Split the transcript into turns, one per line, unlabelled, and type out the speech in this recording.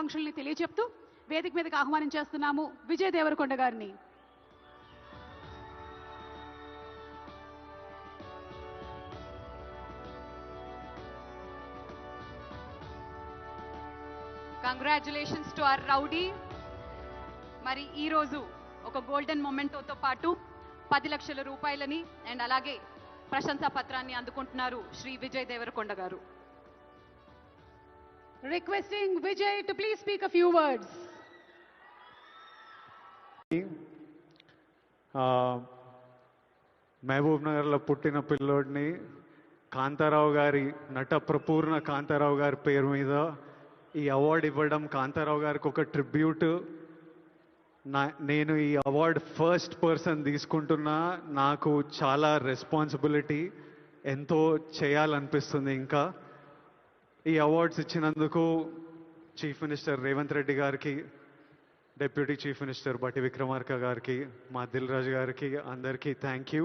శుభాకాంక్షల్ని తెలియచెప్తూ వేదిక మీదకి ఆహ్వానం చేస్తున్నాము విజయ్ దేవరకొండ గారిని. కంగ్రాచులేషన్స్ టు ఆర్ రౌడీ మరి ఈరోజు ఒక గోల్డెన్ మొమెంటోతో పాటు పది లక్షల రూపాయలని అండ్ అలాగే ప్రశంసా పత్రాన్ని అందుకుంటున్నారు Shri Vijay Devarakonda garu. Requesting Vijay to please speak a few words
Mahabub నగర్లో పుట్టిన పిల్లోడిని కాంతారావు గారి నట ప్రపూర్ణ కాంతారావు గారి పేరు మీద ఈ అవార్డు ఇవ్వడం కాంతారావు గారికి ఒక ట్రిబ్యూట్. నా నేను ఈ అవార్డు ఫస్ట్ పర్సన్ తీసుకుంటున్నా నాకు చాలా రెస్పాన్సిబిలిటీ ఎంతో చేయాలనిపిస్తుంది ఇంకా. ఈ అవార్డ్స్ ఇచ్చినందుకు చీఫ్ మినిస్టర్ రేవంత్ రెడ్డి గారికి డిప్యూటీ చీఫ్ మినిస్టర్ బట్టి విక్రమార్క గారికి మా దిల్ రాజు గారికి అందరికీ థ్యాంక్ యూ